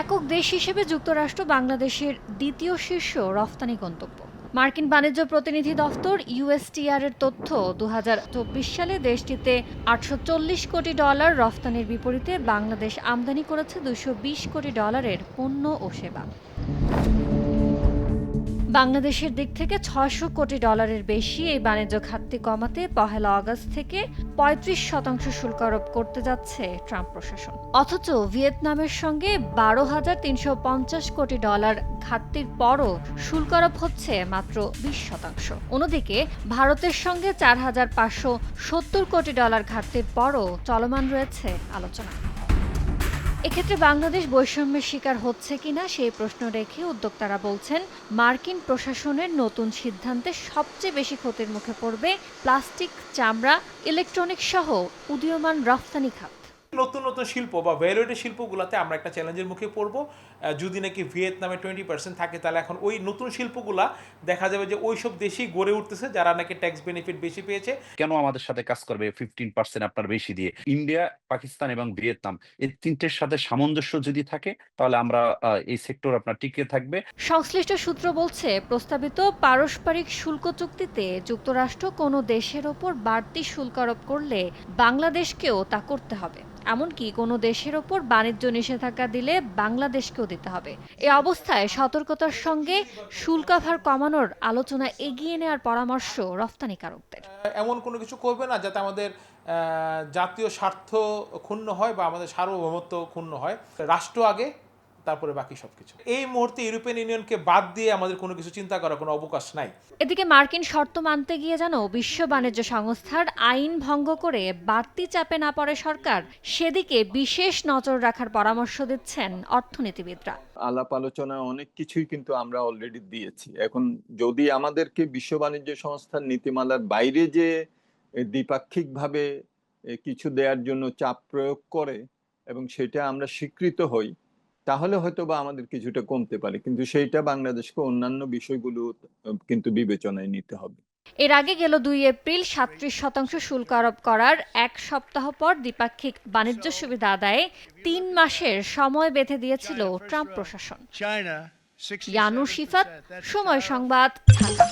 একক দেশ হিসেবে যুক্তরাষ্ট্র বাংলাদেশের দ্বিতীয় শীর্ষ রফতানি গন্তব্য। মার্কিন বাণিজ্য প্রতিনিধি দফতর ইউএসটিআর এর তথ্য দু হাজার চব্বিশ সালে দেশটিতে আটশো চল্লিশ কোটি ডলার রফতানির বিপরীতে বাংলাদেশ আমদানি করেছে দুশো কোটি ডলারের পণ্য ও সেবা। বাংলাদেশের দিক থেকে ছয়শো কোটি ডলারের বেশি এই বাণিজ্য ঘাটতি কমাতে পহেলা আগস্ট থেকে পঁয়ত্রিশ শতাংশ শুল্ক আরোপ করতে যাচ্ছে ট্রাম্প প্রশাসন। অথচ ভিয়েতনামের সঙ্গে বারো হাজার তিনশো পঞ্চাশ কোটি ডলার ঘাটতির পরও শুল্ক আরোপ হচ্ছে মাত্র বিশ শতাংশ। অন্যদিকে ভারতের সঙ্গে চার হাজার পাঁচশো সত্তর কোটি ডলার ঘাটতির পরও চলমান রয়েছে আলোচনা। এক্ষেত্রে বাংলাদেশ বৈষম্যের শিকার হচ্ছে কিনা সেই প্রশ্ন রেখে উদ্যোক্তারা বলছেন, মার্কিন প্রশাসনের নতুন সিদ্ধান্তে সবচেয়ে বেশি ক্ষতির মুখে পড়বে প্লাস্টিক, চামড়া, ইলেকট্রনিক্স সহ উদীয়মান রফতানি খাত। নতুন নতুন শিল্প বা ভ্যালুয়েটেড শিল্পগুলোতে আমরা একটা চ্যালেঞ্জের মুখে পড়ব। যদি নাকি ভিয়েতনামে টোয়েন্টি পার্সেন্ট থাকে তাহলে এখন ওই নতুন শিল্পগুলা দেখা যাবে যে ওই সব দেশেই গড়ে উঠতেছে যারা নাকি ট্যাক্স বেনিফিট বেশি পেয়েছে। কেন আমাদের সাথে কাজ করবে ফিফটিন পার্সেন্ট আপনার বেশি দিয়ে? ইন্ডিয়া পাকিস্তান এবং ভিয়েতনাম এই তিনটের সাথে সামঞ্জস্য যদি থাকে তাহলে আমরা এই সেক্টর আপনার টিকে থাকবে। সংশ্লিষ্ট সূত্র বলছে প্রস্তাবিত পারস্পরিক শুল্ক চুক্তিতে যুক্তরাষ্ট্র কোনো দেশের ওপর বাড়তি শুল্ক আরোপ করলে বাংলাদেশকেও তা করতে হবে। এমনকি কোনো দেশের ওপর বাণিজ্য নিষেধাজ্ঞা দিলে বাংলাদেশকেও দিতে হবে। এ অবস্থায় সতর্কতার সঙ্গে শুল্কাভার কমানোর আলোচনা এগিয়ে নেওয়ার পরামর্শ রফতানিকারকদের এমন কোনো কিছু করবে না যাতে আমাদের জাতীয় স্বার্থ ক্ষুণ্ণ হয় বা আমাদের সার্বভৌমত্ব ক্ষুণ্ণ হয়। রাষ্ট্র আগে তারপরে বাকি সবকিছু। এই মুহূর্তে ইউরোপিয়ান ইউনিয়নকে বাদ দিয়ে আমাদের কোনো কিছু চিন্তা করার কোনো অবকাশ নাই। এদিকে মার্কিন শর্ত মানতে গিয়ে যেন বিশ্ব বাণিজ্য সংস্থার আইন ভঙ্গ করে বাড়তি চাপে না পড়ে সরকার সেদিকে বিশেষ নজর রাখার পরামর্শ দিচ্ছেন অর্থনীতিবিদরা। আলাপ আলোচনা অনেক কিছুই কিন্তু আমরা অলরেডি দিয়েছি। এখন যদি আমাদেরকে বিশ্ব বাণিজ্য সংস্থার নীতিমালার বাইরে যে দ্বিপাক্ষিক ভাবে কিছু দেওয়ার জন্য চাপ প্রয়োগ করে এবং সেটা আমরা স্বীকৃত হই তাহলে হয়তো বা আমাদের কিছুটা কমতে পারে কিন্তু সেইটা বাংলাদেশকে অন্যান্য বিষয়গুলো কিন্তু বিবেচনায় নিতে হবে। এর আগে গেল দুই এপ্রিল সাত্রিশ শতাংশ শুল্ক আরোপ করার এক সপ্তাহ পর দ্বিপাক্ষিক বাণিজ্য সুবিধা আদায়ে তিন মাসের সময় বেঁধে দিয়েছিল ট্রাম্প প্রশাসন। ইয়ানু শিফাত সময় সংবাদ ঢাকা।